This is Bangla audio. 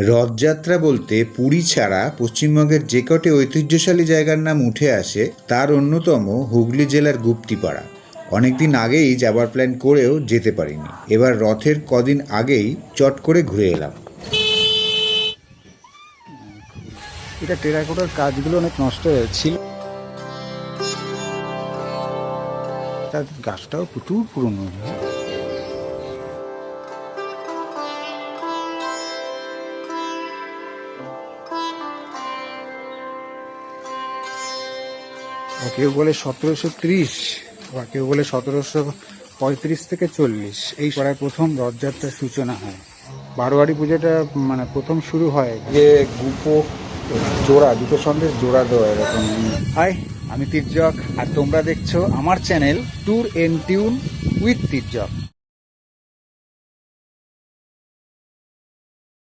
রথযাত্রা বলতে পুরী ছাড়া পশ্চিমবঙ্গের যে কটি ঐতিহ্যশালী জায়গার নাম উঠে আসে, তার অন্যতম হুগলি জেলার গুপ্তিপাড়া। অনেকদিন আগেই যাবার প্ল্যান করেও যেতে পারিনি। এবার রথের কদিন আগেই চট করে ঘুরে এলাম। এটা টেরাকোটার কাজগুলো অনেক নষ্ট হয়েছিল। তার গাছটাও প্রচুর পুরনো কেউ বলে সতেরোশো ত্রিশ বা কেউ বলে সতেরোশো পঁয়ত্রিশ থেকে চল্লিশ। এই পাড়ায় প্রথম রথযাত্রার সূচনা হয়। বারোয়ারি পুজোটা মানে প্রথম শুরু হয়। যে গুপো জোড়া দুটো সন্দেশ জোড়া দেওয়া এরকম। হাই আমি তির্যক আর তোমরা দেখছ আমার channel tour and tune with Tirjak.